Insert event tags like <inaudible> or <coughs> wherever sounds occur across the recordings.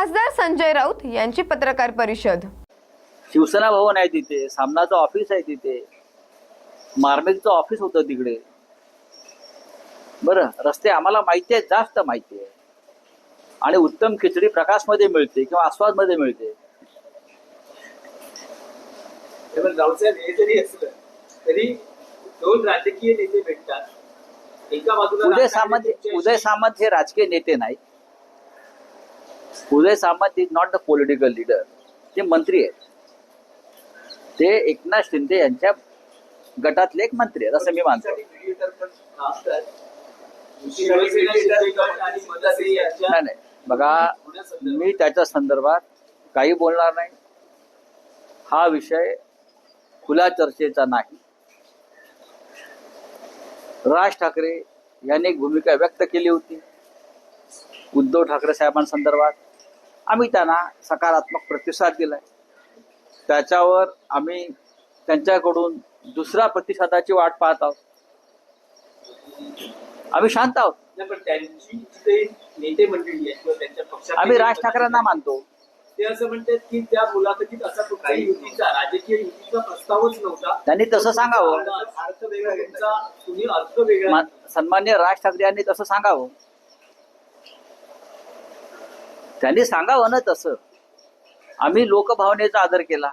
खासदार संजय राऊत यांची पत्रकार परिषद. शिवसेना भवन आहे तिथे सामनाचं ऑफिस आहे तिथे. मार्मिकचं ऑफिस होतं तिकडे. बरं रस्ते आम्हाला माहिती आहेत जास्त माहिती आहे. आणि उत्तम खिचडी प्रकाशमध्ये मिळते किंवा आस्वादमध्ये मिळते. जरी असलं तरी दोन राजकीय नेते भेटतात. एका बाजूला उदय सामंत उदय सामंत हे राजकीय नेते नाहीत. Uday Samant is not the political leader ते मंत्री आहेत. ते एकनाथ शिंदे यांच्या गटातले एक मंत्री आहेत असं मी मानतो. नाही नाही. बघा मी त्याच्या संदर्भात काही बोलणार नाही. हा विषय खुल्या चर्चेचा नाही. राज ठाकरे यांनी एक भूमिका व्यक्त केली होती. उद्धव ठाकरे साहेबांसंदर्भात. आम्ही त्यांना सकारात्मक प्रतिसाद दिलाय. त्याच्यावर आम्ही त्यांच्याकडून दुसऱ्या प्रतिसादाची वाट पाहत आहोत. आम्ही शांत आहोत. नेते मंडळी आम्ही राज ठाकरेंना मानतो. ते असं म्हणतात की त्या मुलाखतीत असा कुठलाही युतीचा राजकीय युतीचा प्रस्तावच नव्हता. त्यांनी तसं सांगावं. अर्थ वेगळा तुमचा तुम्ही अर्थ वेगळा मा- सन्मान्य राज ठाकरे यांनी तसं सांगावं. त्यांनी सांगावं ना तसं. आम्ही लोकभावनेचा आदर केला.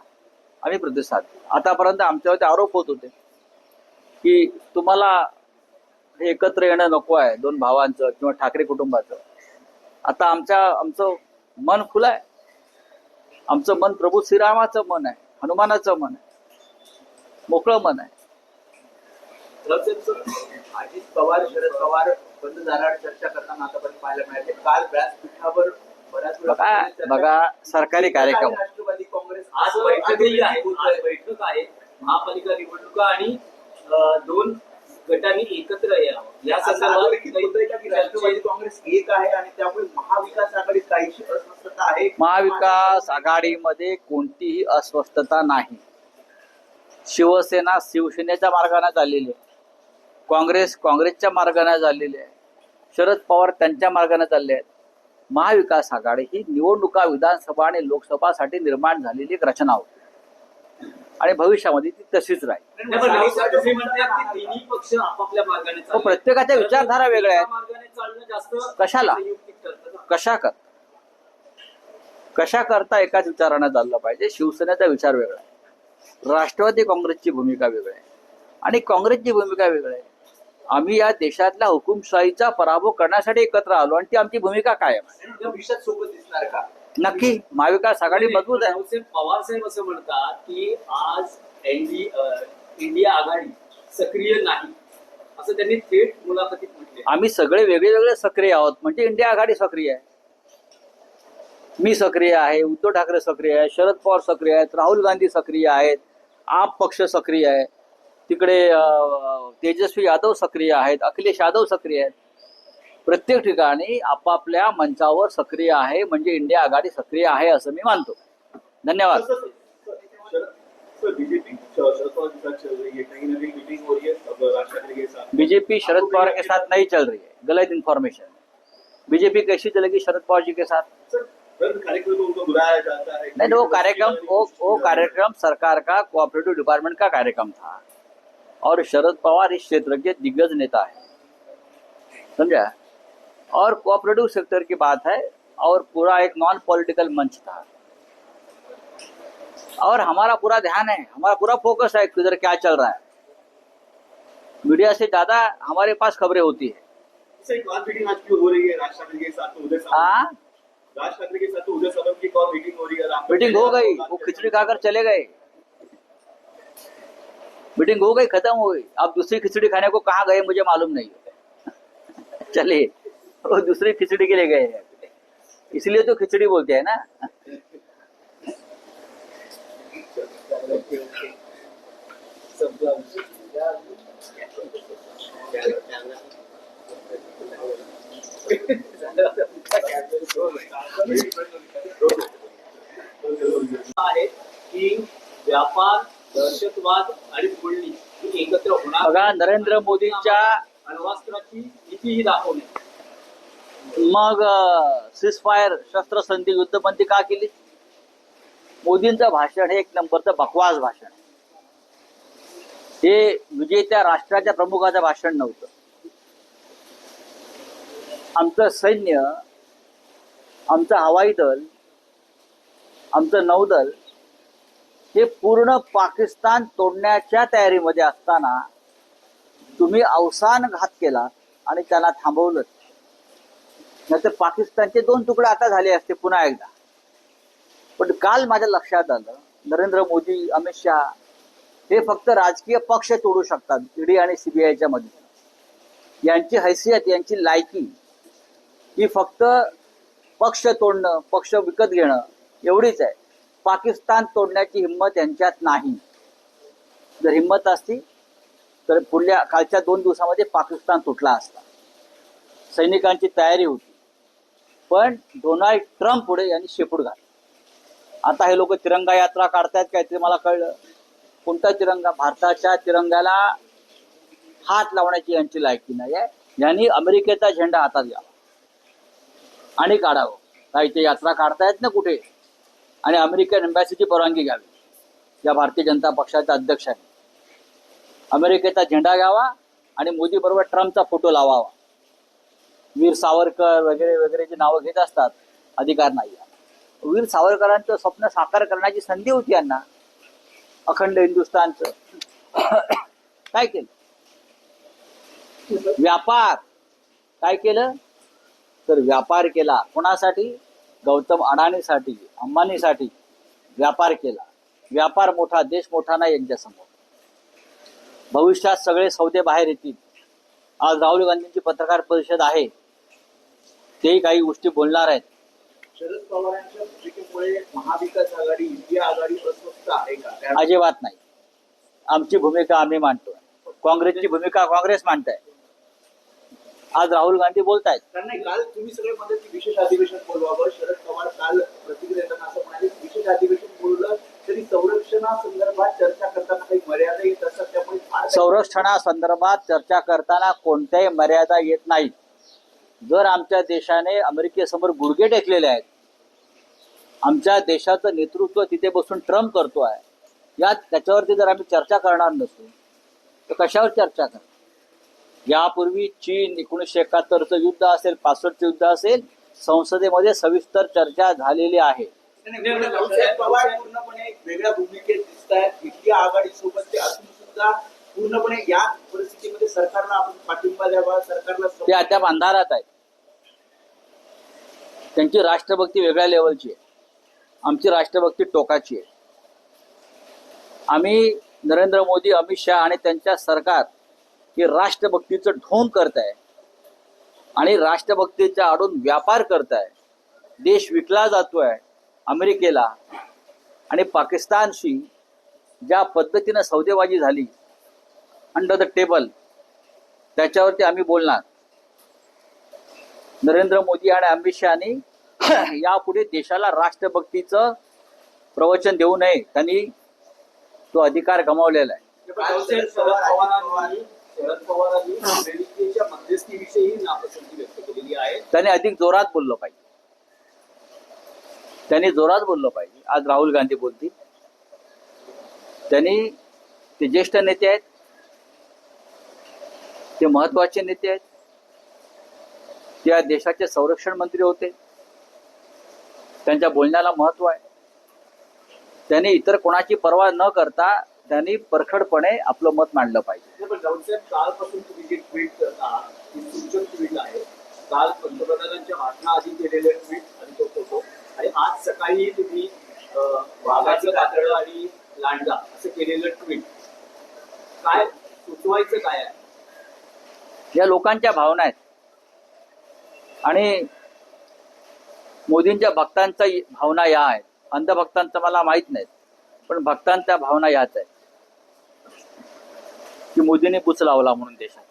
आम्ही प्रतिसाद आतापर्यंत आमच्यावरती आरोप होत होते की तुम्हाला हे एकत्र येणं नको आहे दोन भावांचं किंवा ठाकरे कुटुंबाचं. आता आमच्या आमचं मन खुलं आहे. आमचं मन प्रभू श्रीरामाचं मन आहे हनुमानाचं मन आहे. मोकळं मन आहे. अजित पवार शरद पवार बंद झाल्यावर चर्चा करताना आतापर्यंत पाहायला मिळाले. काल व्यासपीठावर बघा बघा सरकारी कार्यक्रम. राष्ट्रवादी काँग्रेस आज बैठकही आहे आज बैठक आहे महापालिका निवडणुका आणि अं, दोन गटांनी एकत्र यावं. या संदर्भात राष्ट्रवादी काँग्रेस एक आहे आणि त्यामुळे महाविकास आघाडीत काहीशी अस्वस्थता आहे? महाविकास आघाडीमध्ये कोणतीही अस्वस्थता नाही. शिवसेना शिवसेनेच्या मार्गाने चाललेली आहे. काँग्रेस काँग्रेसच्या मार्गाने चाललेली आहे. शरद पवार त्यांच्या मार्गाने चालले आहेत. महाविकास आघाडी ही निवडणुका विधानसभा आणि लोकसभासाठी निर्माण झालेली एक रचना होती. आणि भविष्यामध्ये ती तशीच राहील. चालले. प्रत्येकाच्या विचारधारा वेगळ्या आहेत. कशाला? कशा कर? कशा करता एकाच विचारानं चाललं पाहिजे? शिवसेनेचा विचार वेगळा आहे. राष्ट्रवादी काँग्रेसची भूमिका वेगळी आहे. आणि काँग्रेसची भूमिका वेगळी आहे. आम्ही या देशातल्या हुकुमशाहीचा पराभव करण्यासाठी एकत्र आलो आणि ती आमची भूमिका कायम आहे. या विषयात सोबत दिसणार का? नक्की महाविकास आघाडी मजबूत आहे. पवार साहेब असं म्हणतात की आज इंडिया आघाडी सक्रिय नाही असं त्यांनी थेट मुलाखतीत म्हटले आम्ही सगळे वेगळे वेगळे सक्रिय आहोत. म्हणजे इंडिया आघाडी सक्रिय आहे. मी सक्रिय आहे उद्धव ठाकरे सक्रिय आहे शरद पवार सक्रिय आहेत राहुल गांधी सक्रिय आहेत आप पक्ष सक्रिय आहे. तिकडे तेजस्वी यादव सक्रिय आहेत अखिलेश यादव सक्रिय आहेत. प्रत्येक ठिकाणी आपापल्या मंचावर सक्रिय आहे म्हणजे इंडिया आघाडी सक्रिय आहे असं मी मानतो. धन्यवाद. बीजेपी शरद पवार के साथ नहीं चल रही है. गलत इन्फॉर्मेशन बीजेपी कैसी चलेगी शरद पवार जी के साथ? नहीं वो कार्यक्रम वो वो कार्यक्रम सरकार का कोऑपरेटिव डिपार्टमेंट का कार्यक्रम था. और शरद पवार इस क्षेत्र के दिग्गज नेता है। समझा? और कोऑपरेटिव सेक्टर की बात है और पूरा एक नॉन पॉलिटिकल मंच था। और हमारा पूरा ध्यान है हमारा पूरा फोकस है किधर क्या चल रहा है। मीडिया से ज़्यादा हमारे पास खबरें होती है। हो है? तो हाँ? तो मीटिंग हो गई वो खिचड़ी खाकर चले गए। मीटिंग हो गई खत्म हो गई। आप दूसरी खिचड़ी खाने को कहाँ गए मुझे मालूम नहीं। <laughs> चलिए वो दूसरी खिचड़ी के लिए गए हैं। इसलिए तो खिचड़ी बोलते हैं ना आहे की व्यापार दहशतवाद आणि बोलणी ही एकत्र नरेंद्र मोदींच्या भीतीही दाखवणे मग सिसफायर शस्त्रसंधी युद्धबंदी का केली? मोदींचं भाषण हे एक नंबरचं बकवास भाषण हे विजेत्या राष्ट्राच्या प्रमुखाचं भाषण नव्हतं. आमचं सैन्य आमचं हवाई दल आमचं नौदल हे पूर्ण पाकिस्तान तोडण्याच्या तयारीमध्ये असताना तुम्ही अवसान घात केला आणि त्याला थांबवलं. नाहीतर पाकिस्तानचे दोन तुकडे आता झाले असते पुन्हा एकदा. पण काल माझ्या लक्षात आलं नरेंद्र मोदी अमित शहा हे फक्त राजकीय पक्ष तोडू शकतात ईडी आणि सीबीआयच्या मध्ये यांची हैसियत यांची लायकी ही फक्त पक्ष तोडणं पक्ष विकत घेणं एवढीच आहे. पाकिस्तान तोडण्याची हिंमत यांच्यात नाही. जर हिंमत असती तर पुढल्या कालच्या दोन दिवसामध्ये पाकिस्तान तुटला असता. सैनिकांची तयारी होती. पण डोनाल्ड ट्रम्प पुढे यांनी शेपूट घातला. आता हे लोक तिरंगा यात्रा काढतायत काय ते मला कळलं. कोणता तिरंगा? भारताच्या तिरंगाला हात लावण्याची यांची लायकी नाही आहे यांनी अमेरिकेचा झेंडा हातात घ्यावा. आणि काढावं. काही ते यात्रा काढतायत ना कुठे? आणि अमेरिकन एम्बॅसीची परवानगी घ्यावी. या भारतीय जनता पक्षाचे अध्यक्ष आहेत. अमेरिकेचा झेंडा घ्यावा आणि मोदी बरोबर ट्रम्पचा फोटो लावावा. वीर सावरकर वगैरे वगैरेची नावं घेत असतात अधिकार नाही. वीर सावरकरांचं स्वप्न साकार करण्याची संधी होती यांना. अखंड हिंदुस्थानचं. काय केलं? व्यापार. काय केलं? तर व्यापार केला. कोणासाठी? गौतम अडाणीसाठी अंबानीसाठी व्यापार केला. व्यापार मोठा देश मोठा नाही यांच्यासमोर. भविष्यात सगळे सौदे बाहेर येतील. आज राहुल गांधींची पत्रकार परिषद आहे. तेही काही गोष्टी बोलणार आहेत. शरद पवारांच्या भूमिकेमुळे महाविकास आघाडी इंडिया आघाडी अस्वस्थ आहे का? त्या- अजिबात नाही. आमची भूमिका आम्ही मांडतोय. काँग्रेसची भूमिका काँग्रेस मांडत आहे आज राहुल गांधी बोलतायत. कारण नाही काल तुम्ही सगळे म्हणत की विशेष अधिवेशन बोलवावं. शरद पवार काल प्रतिक्रिया देताना असं म्हणाले विशेष अधिवेशन बोललं तरी संरक्षणासंदर्भात चर्चा करताना काही मर्यादा येत असतात त्यामुळे संरक्षणासंदर्भात चर्चा करताना कोणत्याही मर्यादा येत नाही जर आमच्या देशाने अमेरिकेसमोर गुडघे टेकलेले आहेत आमच्या देशाचं नेतृत्व तिथे बसून ट्रम्प करतो आहे यात त्याच्यावरती जर आम्ही चर्चा करणार नसू तर कशावर चर्चा कर यापूर्वी चीन एकोणीसशे एकाहत्तरचं युद्ध असेल पासष्टचं युद्ध असेल संसदेमध्ये सविस्तर चर्चा झालेली आहे. पवार पूर्णपणे वेगळ्या भूमिकेत दिसत आहेत आघाडी सोबत ते असून सुद्धा पूर्णपणे या परिस्थितीमध्ये सरकारला आपण पाठिंबा द्यावा सरकारला ते अद्याप अंधारात आहेत. त्यांची राष्ट्रभक्ती वेगळ्या लेवलची आहे. आमची राष्ट्रभक्ती टोकाची आहे. आम्ही नरेंद्र मोदी अमित शहा आणि त्यांच्या सरकार हे राष्ट्रभक्तीचं ढोंग करत आहे आणि राष्ट्रभक्तीच्या आडून व्यापार करत आहे देश विकला जातोय. अमेरिकेला आणि पाकिस्तानशी ज्या पद्धतीनं सौदेबाजी झाली अंडर द टेबल त्याच्यावरती आम्ही बोलणार. नरेंद्र मोदी आणि अमित शहानी <coughs> यापुढे देशाला राष्ट्रभक्तीचं प्रवचन देऊ नये त्यांनी तो अधिकार गमावलेला आहे. त्याने अधिक जोरात बोललं पाहिजे. त्यांनी जोरात बोललं पाहिजे. आज राहुल गांधी बोलतील. त्यांनी ते ज्येष्ठ नेते आहेत. ते महत्त्वाचे नेते आहेत. ते या देशाचे संरक्षण मंत्री होते. त्यांच्या बोलण्याला महत्त्व आहे. त्यांनी इतर कोणाची पर्वा न करता त्यांनी परखडपणे आपलं मत मांडलं पाहिजे. कालपासून तुम्ही जे ट्विट करता सूचक ट्विट आहे. काल पंतप्रधानांच्या भाषणाआधी ट्विट आणि तो फोटो आणि आज सकाळी तुम्ही वाघाचं कातळ आणि लांडगा असं केलेलं ट्विट काय सुचवायचं काय आहे? या लोकांच्या भावना आहेत. आणि मोदींच्या भक्तांच्या भावना या आहेत. अंधभक्तांचं मला माहीत नाहीत पण भक्तांच्या भावना याच आहेत. की मोदींनी पुच लावला म्हणून देशाचा.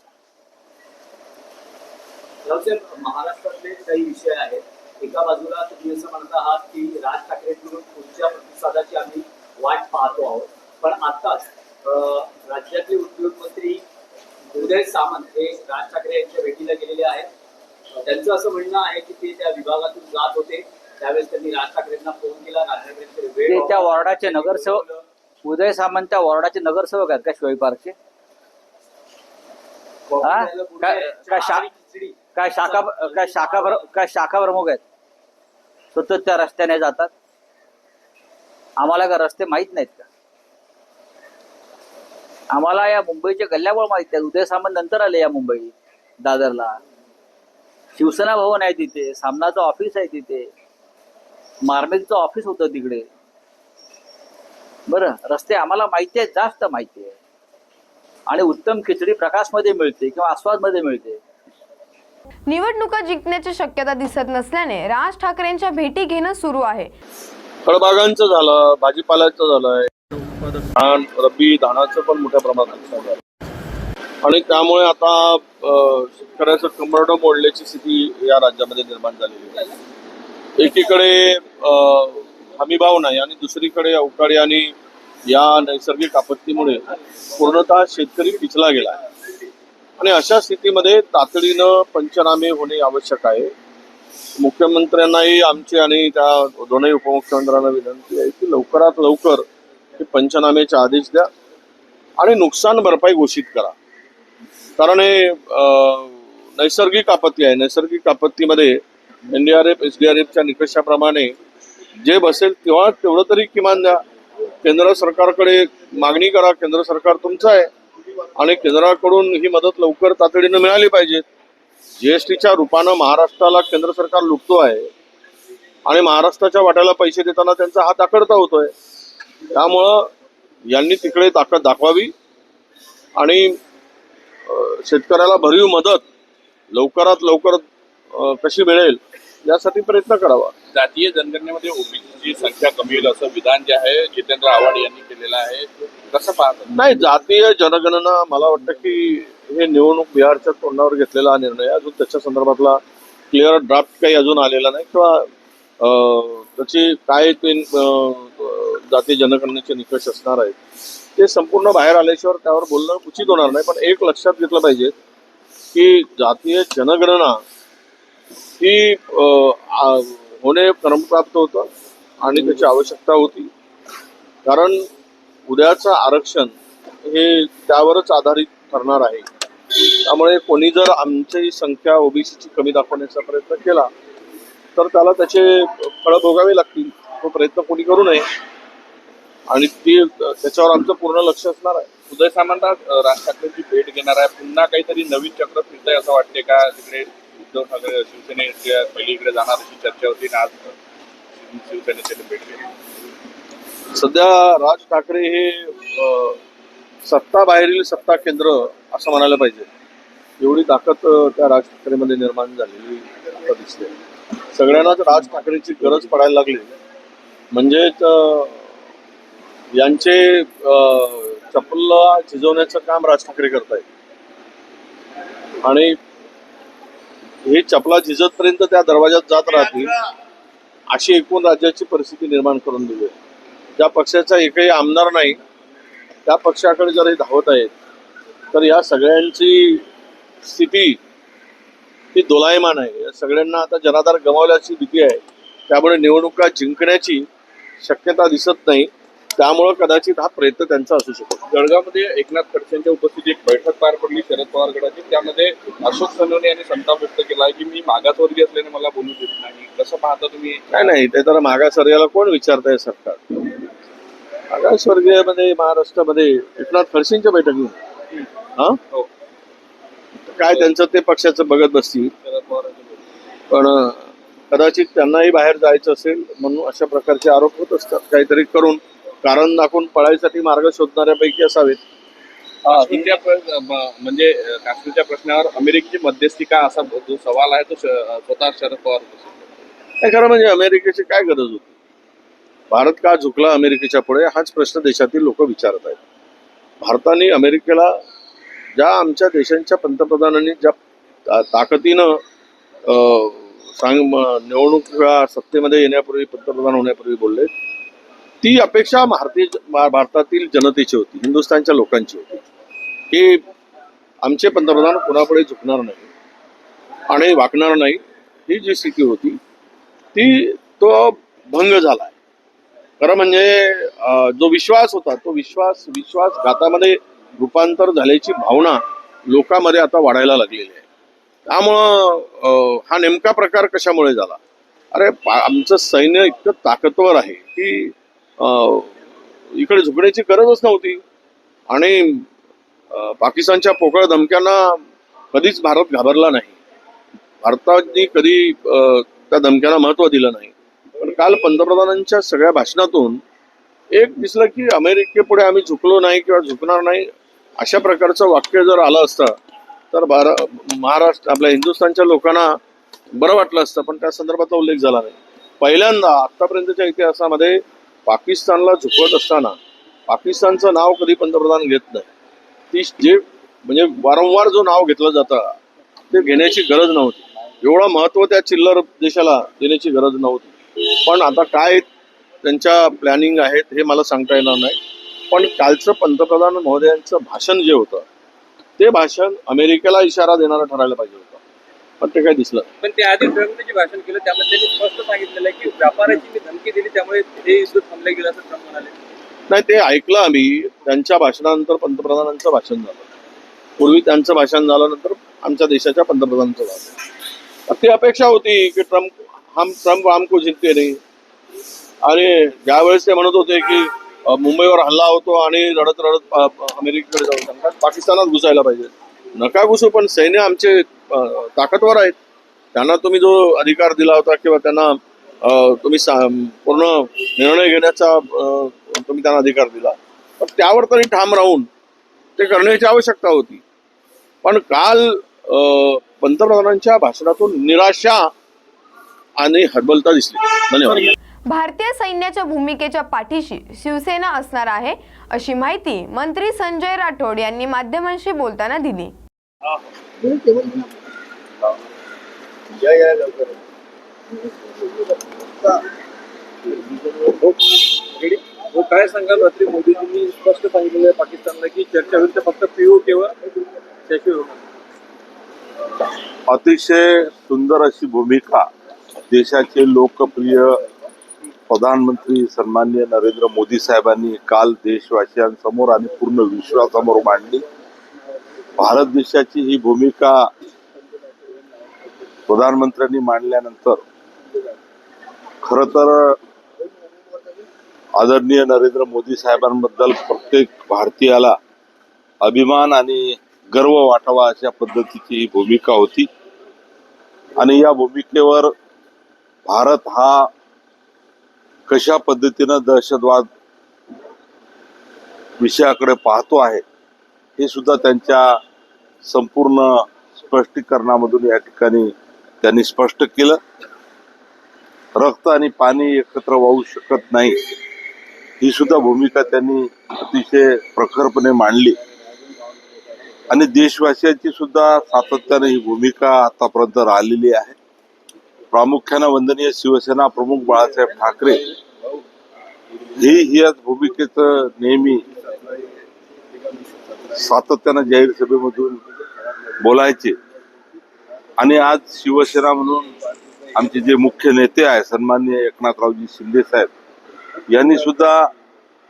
महाराष्ट्रातले काही विषय आहेत. एका बाजूला तुम्ही असं म्हणत आहात की राज ठाकरेंकडून पुढच्या प्रतिसादाची आम्ही वाट पाहतो आहोत. पण आताच राज्यातले उद्योग मंत्री उदय सामंत हे राज ठाकरे यांच्या भेटीला गेलेले आहेत. त्यांचं असं म्हणणं आहे की ते त्या विभागातून जात राज ठाकरेंना फोन केला. राज वेळ त्या वॉर्डाचे नगरसेवक उदय सामंत त्या वॉर्डाचे नगरसेवक आहेत का शिवाई पार्कचे हा? काय शाखा काय शाखा काय शाखा प्रमुख आहेत? सतत त्या रस्त्याने जातात. आम्हाला का रस्ते माहीत नाहीत का? आम्हाला या मुंबईच्या गल्ल्यामुळे माहीत आहेत उदय सामंत नंतर आले या मुंबईत दादरला. शिवसेना भवन आहे तिथे सामनाचं ऑफिस आहे तिथे. मार्मिकचं ऑफिस होतं तिकडे. बरं रस्ते आम्हाला माहिती आहे जास्त माहिती आहे. आणि उत्तम खिचडी प्रकाशमध्ये मिळते किंवा आस्वादमध्ये मिळते. निवडणुका जिंकण्याची शक्यता दिसत नसल्याने राज ठाकरेंच्या भेटी घेणं सुरू आहे. फळबागांचं झालं भाजीपाल्याचं झालंय. धान रब्बी धानाचं पण मोठ्या प्रमाणात नुकसान झालं. आणि त्यामुळे आता शेतकऱ्याचं कंबरडं मोडल्याची स्थिती या राज्यामध्ये निर्माण झालेली आहे. एकीकडे अं, हमीभाव नाही आणि दुसरीकडे अवकाळी आणि या नैसर्गिक आपत्तीमुळे पूर्णतः शेतकरी पिचला गेला आहे. आणि अशा स्थितीमध्ये तातडीनं पंचनामे होणे आवश्यक आहे. मुख्यमंत्र्यांनाही आमची आणि त्या दोनही उपमुख्यमंत्र्यांना विनंती आहे की लवकरात लवकर हे पंचनामेचे आदेश द्या आणि नुकसान भरपाई घोषित करा. कारण हे नैसर्गिक आपत्ती आहे. नैसर्गिक आपत्तीमध्ये N D R F S D R एफच्या निकषाप्रमाणे जे बसेल तेव्हा तेवढं तरी किमान द्या. केंद्र सरकारकडे मागणी करा. केंद्र सरकार तुमचं आहे. आणि केंद्राकडून ही मदत लवकर तातडीनं मिळाली पाहिजे. जीएसटीच्या रूपानं महाराष्ट्राला केंद्र सरकार लुटतो आहे. आणि महाराष्ट्राच्या वाट्याला पैसे देताना त्यांचा हात आकडता होतोय. त्यामुळं यांनी तिकडे ताकद दाखवावी. आणि शेतकऱ्याला भरीव मदत लवकरात लवकर कशी मिळेल यासाठी प्रयत्न करावा. जातीय जनगणनेमध्ये ओबीसीची संख्या कमी होईल असं विधान जे आहे जितेंद्र आव्हाड यांनी केलेलं आहे कसं पाहतात नाही जातीय जनगणना मला वाटतं की हे निवडणूक बिहारच्या तोंडावर घेतलेला निर्णय अजून त्याच्या संदर्भातला क्लिअर ड्राफ्ट काही अजून आलेला नाही किंवा त्याची काय ते जातीय जनगणनेचे निकष असणार आहेत ते संपूर्ण बाहेर आल्याशिवाय त्यावर बोलणं उचित होणार नाही. पण एक लक्षात घेतलं पाहिजे की जातीय जनगणना ही होणे क्रमप्राप्त होतं आणि त्याची आवश्यकता होती. कारण उद्याचं आरक्षण हे त्यावरच आधारित ठरणार आहे. त्यामुळे कोणी जर आमची संख्या ओबीसीची कमी दाखवण्याचा प्रयत्न केला तर त्याला त्याचे फळं भोगावे लागतील. तो प्रयत्न कोणी करू नये. आणि ती त्याच्यावर आमचं पूर्ण लक्ष असणार आहे. उदय सामंत राज ठाकरेंची भेट घेणार आहे. पुन्हा काहीतरी नवीन चक्र फिरतंय असं वाटते का तिकडे? उद्धव ठाकरे शिवसेनेच्या पलीकडे जाणार अशी चर्चा होती आज शिवसेनेचे भेट केली सध्या राज ठाकरे हे सत्ता बाहेरील सत्ता केंद्र असं म्हणायला पाहिजे. एवढी ताकद त्या राज ठाकरेमध्ये निर्माण झालेली आता दिसते. सगळ्यांनाच राज ठाकरेची गरज पडायला लागली. म्हणजेच यांचे अं, झिजवण्याचं काम राज ठाकरे करतायत. आणि हे चपला झिजतपर्यंत त्या दरवाजात जात राहतील. अशी एकूण राज्याची परिस्थिती निर्माण करून दिली. आहे. ज्या पक्षाचा एकही आमदार नाही त्या पक्षाकडे जर हे धावत आहेत तर या सगळ्यांची स्थिती ही दोलायमान आहे. या सगळ्यांना आता जनाधार गमावल्याची भीती आहे. त्यामुळे निवडणुका जिंकण्याची शक्यता दिसत नाही. त्यामुळं कदाचित हा प्रयत्न त्यांचा असू शकतो. जळगावमध्ये एकनाथ खडसेंच्या उपस्थितीत एक बैठक पार पडली शरद पवार गटाची. त्यामध्ये अशोक सोनवणे यांनी संताप व्यक्त केला की मी मागासवर्गीय असल्याने मला बोलू देत नाही. कसं पाहता तुम्ही? नाही नाही ते तर मागासवर्गीयाला कोण विचारतंय सरकार मागासवर्गीयमध्ये महाराष्ट्रामध्ये एकनाथ खडसेंच्या बैठकी हा? हो. काय त्यांचं ते पक्षाचं बघत बसतील. पण कदाचित त्यांनाही बाहेर जायचं असेल म्हणून अशा प्रकारचे आरोप होत असतात. काहीतरी करून कारण दाखवून पळायसाठी मार्ग शोधणाऱ्यापैकी असावेत. काश्मीरच्या प्र- म- म्हणजे अं, काश्मीरच्या प्रश्नावर अमेरिकेची मध्यस्थी का असा जो सवाल आहे तो श- स्वतः शरद पवार. नाही खरं म्हणजे अमेरिकेची काय गरज होती? भारत का झुकला अमेरिकेच्या पुढे हाच प्रश्न देशातील लोक विचारत आहेत. भारताने अमेरिकेला ज्या आमच्या देशांच्या पंतप्रधानांनी ज्या ता- ताकदीनं अं, सांग म- निवडणुका सत्तेमध्ये येण्यापूर्वी पंतप्रधान होण्यापूर्वी बोलले ती अपेक्षा भारतीय भारतातील जनतेची होती हिंदुस्थानच्या लोकांची होती. की आमचे पंतप्रधान कुणापुढे झुकणार नाही आणि वाकणार नाही ही जी स्थिती होती ती तो भंग झालाय. खरं म्हणजे जो विश्वास होता तो विश्वास विश्वासघातामध्ये रूपांतर झाल्याची भावना लोकांमध्ये आता वाढायला लागलेली आहे. त्यामुळं हा नेमका प्रकार कशामुळे झाला? अरे आमचं सैन्य इतकं ताकदवर आहे की इकडे झुकण्याची गरजच नव्हती. आणि पाकिस्तानच्या पोकळ धमक्यांना कधीच भारत घाबरला नाही. भारताने कधी त्या धमक्यांना महत्त्व दिलं नाही. पण काल पंतप्रधानांच्या सगळ्या भाषणातून एक दिसलं की अमेरिकेपुढे आम्ही झुकलो नाही किंवा झुकणार नाही अशा प्रकारचं वाक्य जर आलं असतं तर भार महाराष्ट्र आपल्या हिंदुस्थानच्या लोकांना बरं वाटलं असतं पण त्या संदर्भाचा उल्लेख झाला नाही. पहिल्यांदा आतापर्यंतच्या इतिहासामध्ये पाकिस्तानला झुकवत असताना पाकिस्तानचं नाव कधी पंतप्रधान घेत नाही. ती जे म्हणजे वारंवार जो नाव घेतलं जातं ते घेण्याची गरज नव्हती. एवढं महत्त्व त्या चिल्लर देशाला देण्याची गरज नव्हती. पण आता काय त्यांच्या प्लॅनिंग आहेत हे मला सांगता येणार नाही. पण कालचं पंतप्रधान महोदयांचं भाषण जे होतं ते भाषण अमेरिकेला इशारा देणारं ठरायला पाहिजे होतं. ते काही दिसलं. पण त्याआधी ट्रम्पने जे भाषण केलं त्यामध्ये त्यांनी स्पष्ट सांगितलेलं आहे की व्यापाराची मी धमकी दिली त्यामुळे हे युद्ध थांबले गेलं असं ट्रम्प म्हणाले. नाही ते ऐकलं आम्ही. त्यांच्या भाषणानंतर पंतप्रधानांचं भाषण झालं. पूर्वी त्यांचं भाषण झाल्यानंतर आमच्या देशाच्या पंतप्रधानांचं झालं. ती अपेक्षा होती की ट्रम्प हम ट्रम्प हमको जिंकते नाही. आणि ज्यावेळेस ते म्हणत होते की मुंबईवर हल्ला होतो आणि रडत रडत अमेरिकेकडे जाऊ सांगतात पाकिस्तानात घुसायला पाहिजे. नका घुसू पण सैन्य आमचे ताकदवर आहेत. त्यांना तुम्ही जो अधिकार दिला होता किंवा त्यांना तुम्ही पूर्ण निर्णय घेण्याचा तुम्ही त्यांना अधिकार दिला. पण त्यावर तरी ठाम राहून ते करण्याची आवश्यकता होती. पण काल पंतप्रधानांच्या भाषणातून निराशा आणि हतबलता दिसली. धन्यवाद. भारतीय सैन्याच्या भूमिकेच्या पाठीशी शिवसेना असणार आहे अशी माहिती मंत्री संजय राठोड यांनी माध्यमांशी बोलताना दिली. हो, काय सांगाल रात्री मोदीजींनी स्पष्ट सांगितलेलं आहे पाकिस्तानला की चर्चा होईल तर फक्त पीओ केवळ त्याशिवाय अतिशय सुंदर अशी भूमिका देशाचे लोकप्रिय प्रधानमंत्री सन्माननीय नरेंद्र मोदी साहेबांनी काल देशवासियांसमोर आणि पूर्ण विश्वासमोर मांडली. भारत देशाची ही भूमिका प्रधानमंत्र्यांनी मांडल्यानंतर खर तर आदरणीय नरेंद्र मोदी साहेबांबद्दल प्रत्येक भारतीयाला अभिमान आणि गर्व वाटावा अशा पद्धतीची ही भूमिका होती. आणि या भूमिकेवर भारत हा कशा पद्धतीनं दहशतवाद विषयाकडे पाहतो आहे हे सुद्धा त्यांच्या संपूर्ण स्पष्टीकरणामधून या ठिकाणी त्यांनी स्पष्ट केलं. रक्त आणि पाणी एकत्र वाहू शकत नाही ही सुद्धा भूमिका त्यांनी अतिशय प्रखरपणे मांडली. आणि देशवासियांची सुद्धा सातत्याने ही भूमिका आतापर्यंत राहिलेली आहे. प्रामुख्यानं वंदनीय शिवसेना प्रमुख बाळासाहेब ठाकरे हे याच भूमिकेचं नेहमी सातत्यानं जाहीर सभेमधून बोलायचे. आणि आज शिवसेना म्हणून आमचे जे मुख्य नेते आहे सन्माननीय एकनाथरावजी शिंदे साहेब यांनी सुद्धा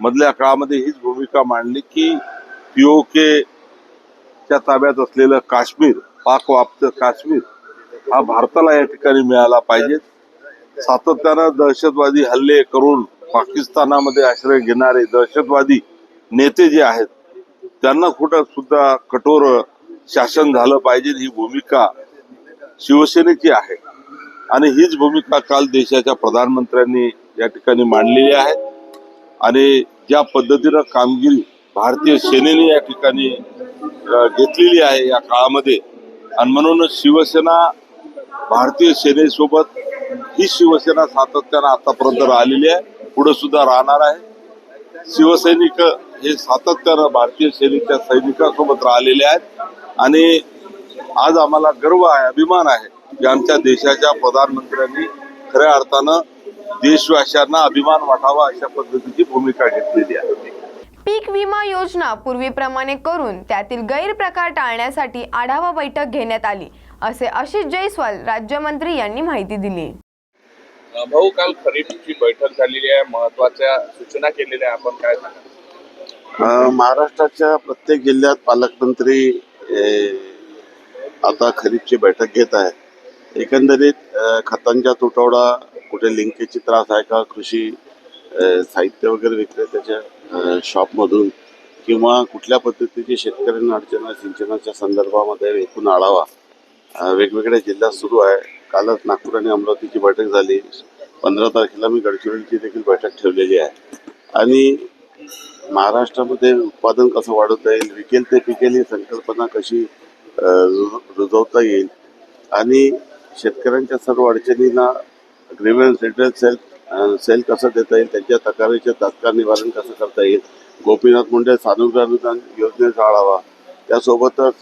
मधल्या काळामध्ये हीच भूमिका मांडली की पीओके च्या ताब्यात असलेलं काश्मीर पाक काश्मीर हा भारताला या ठिकाणी मिळाला पाहिजे. सातत्यानं दहशतवादी हल्ले करून पाकिस्तानामध्ये आश्रय घेणारे दहशतवादी नेते जे आहेत त्यांना कुठं सुद्धा कठोर शासन झालं पाहिजे ही भूमिका शिवसेनेची आहे. आणि हीच भूमिका काल देशाच्या प्रधानमंत्र्यांनी या ठिकाणी मांडलेली आहे. आणि ज्या पद्धतीनं कामगिरी भारतीय सेनेने या ठिकाणी घेतलेली आहे या काळामध्ये आणि म्हणूनच शिवसेना भारतीय सेनेसोबत ही शिवसेना सातत्यानं आतापर्यंत राहिलेली आहे. पुढे सुद्धा राहणार आहे. शिवसैनिक हे सातत्यानं भारतीय सेनेच्या सैनिकांसोबत राहिलेले आहेत. आणि आज आम्हाला गर्व आहे अभिमान आहे की आमच्या देशाच्या प्रधानमंत्र्यांनी खऱ्या अर्थानं देशवासियांना अभिमान वाटावा अशा पद्धतीची भूमिका घेतलेली आहे. पीक विमा योजना पूर्वीप्रमाणे करून त्यातील गैरप्रकार टाळण्यासाठी आढावा बैठक घेण्यात आली असे आशिष जयस्वाल राज्यमंत्री यांनी माहिती दिली. भाऊ काल खरीपची बैठक झालेली आहे महत्त्वाच्या सूचना केलेल्या आपण काय महाराष्ट्राच्या प्रत्येक जिल्ह्यात पालकमंत्री आता खरीपची बैठक घेत आहे. एकंदरीत खतांचा तुटवडा कुठे लिंकेजची त्रास आहे का? कृषी साहित्य वगैरे विक्रेत्याच्या शॉपमधून किंवा कुठल्या पद्धतीची शेतकऱ्यांना अडचण सिंचनाच्या संदर्भामध्ये एकूण आढावा. वेगवेगळ्या जिल्ह्यात सुरू आहे. कालच नागपूर आणि अमरावतीची बैठक झाली. पंधरा तारखेला मी गडचिरोलीची देखील बैठक ठेवलेली आहे. आणि महाराष्ट्रामध्ये उत्पादन कसं वाढवता येईल विकेल ते पिकेल ही संकल्पना कशी रु- रुजवता येईल? आणि शेतकऱ्यांच्या सर्व अडचणींना ग्रीव्हन्स रिटेल सेल सेल कसं देता येईल त्यांच्या तक्रारीचे तात्काळ निवारण कसं करता येईल? गोपीनाथ मुंडे सानुग्रह अनुदान योजनेचा आढावा त्यासोबतच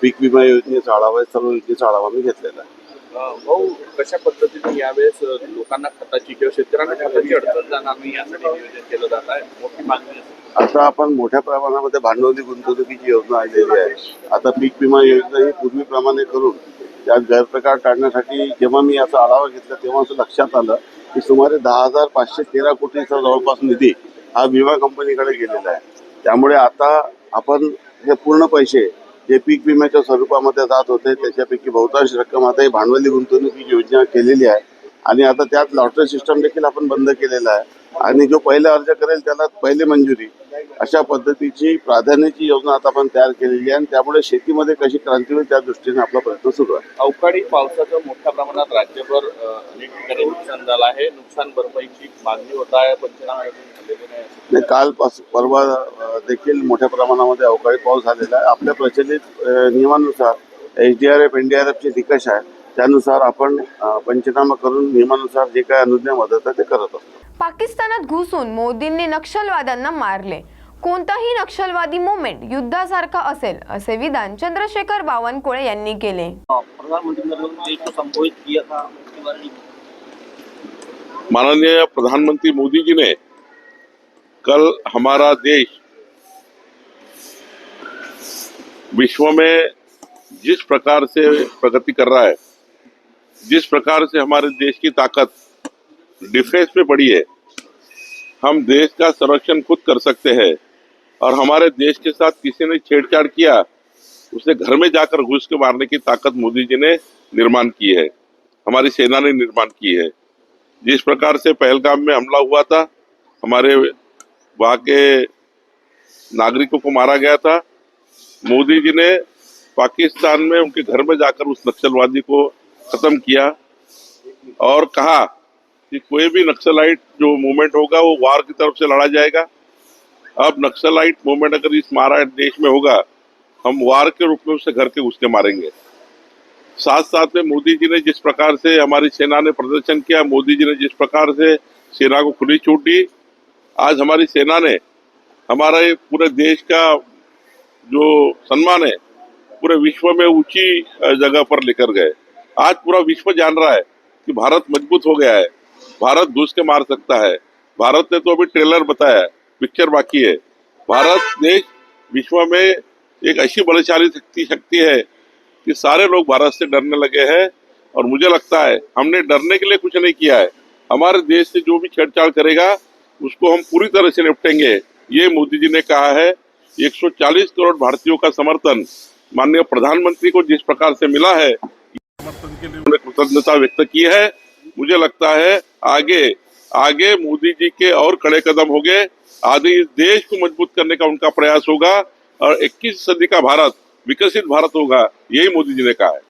पीक विमा योजनेचा आढावा सर्व योजनेचा आढावा मी घेतलेला आहे. भाऊ कशा पद्धतीने यावेळेस लोकांना खताची किंवा शेतकऱ्यांना खताची अडचण जाणार नाही यासाठी नियोजन केलं जात आहे? मोठी मागणी आता आपण मोठ्या प्रमाणामध्ये भांडवली गुंतवणुकीची योजना आलेली आहे. आता पीक विमा योजना ही पूर्वीप्रमाणे करून त्यात गैरप्रकार टाळण्यासाठी जेव्हा मी याचा आढावा घेतला तेव्हा असं लक्षात आलं की सुमारे दहा हजार पाचशे तेरा कोटीचा जवळपास निधी हा विमा कंपनीकडे गेलेला आहे. त्यामुळे आता आपण हे पूर्ण पैसे जे पीक विम्याच्या स्वरूपामध्ये जात होते त्याच्यापैकी बहुतांश रक्कम आता ही भांडवली गुंतवणूक योजना केलेली आहे. आणि आता त्यात लॉटरी सिस्टम देखील आपण बंद केलेला आहे. आणि जो पहिला अर्ज करेल त्याला पहिले मंजुरी. अशा पद्धतीची प्राधान्याची योजना आता आपण तयार केलेली आहे आणि त्यामुळे शेतीमध्ये कशी क्रांती होईल त्या दृष्टीने आपला प्रयत्न सुरू आहे. अवकाळी पावसाचं मोठ्या प्रमाणात राज्यभर अनेक ठिकाणी नुकसान झालं आहे. नुकसान भरपाईची मागणी होत आहे. पंचनामे काल परवा देखील मोठ्या प्रमाणामध्ये अवकाळी पाऊस झालेला आहे. आपल्या प्रचलित नियमानुसार H D R F N D R एफचे निकष आहे त्यानुसार आपण पंचनामा करून नियमानुसार जे काय अनुज्ञा मदत आहे ते करत असतो. पाकिस्तानात घुसून मोदींनी नक्षलवाद्यांना मारले. कोणताही नक्षलवादी मुवमेंट युद्धासारखा असेल असे विधान चंद्रशेखर बावनकुळे यांनी केले. प्रधानमंत्री मोदी माननीय प्रधानमंत्री मोदी जी ने कल हमारा देश विश्व में जिस प्रकार से प्रगति कर रहा है जिस प्रकार से हमारे देश की ताकत डिफेंस में बढ़ी है। हम देश का संरक्षण खुद कर सकते हैं और हमारे देश के साथ किसी ने छेड़छाड़ किया, उसे घर में जाकर घुस के मारने की ताकत मोदी जी ने निर्माण की है। हमारी सेना ने निर्माण की है। जिस प्रकार से पहलगाम में हमला हुआ था, हमारे वहाँ के नागरिकों को मारा गया था, मोदी जी ने पाकिस्तान में उनके घर में जाकर उस नक्सलवादी को खत्म किया और कहा कि कोई भी नक्सलाइट जो मूवमेंट होगा, वो वार की तरफ़ से लड़ा जाएगा। अब नक्सलाइट मूवमेंट अगर इस महाराष्ट्र देश में होगा, हम वार के रूप में उसे घर के घुस के मारेंगे। साथ साथ में मोदी जी ने जिस प्रकार से हमारी सेना ने प्रदर्शन किया, मोदी जी ने जिस प्रकार से सेना को खुली छूट दी, आज हमारी सेना ने हमारे पूरे देश का जो सम्मान है, पूरे विश्व में ऊँची जगह पर लेकर गए। आज पूरा विश्व जान रहा है कि भारत मज़बूत हो गया है। भारत घुस के मार सकता है। भारत ने तो अभी ट्रेलर बताया पिक्चर बाकी है। भारत देश विश्व में एक ऐसी बलशाली शक्ति शक्ति है कि सारे लोग भारत से डरने लगे हैं और मुझे लगता है हमने डरने के लिए कुछ नहीं किया है। हमारे देश से जो भी छेड़छाड़ करेगा, उसको हम पूरी तरह से निपटेंगे। ये मोदी जी ने कहा है 140 करोड़ भारतीयों का समर्थन माननीय प्रधानमंत्री को जिस प्रकार से मिला है समर्थन के लिए कृतज्ञता व्यक्त की है। मुझे लगता है आगे आगे मोदी जी के और कड़े कदम होंगे। आगे इस देश को मज़बूत करने का उनका प्रयास होगा और 21 सदी का भारत, विकसित भारत होगा, यही मोदी जी ने कहा है।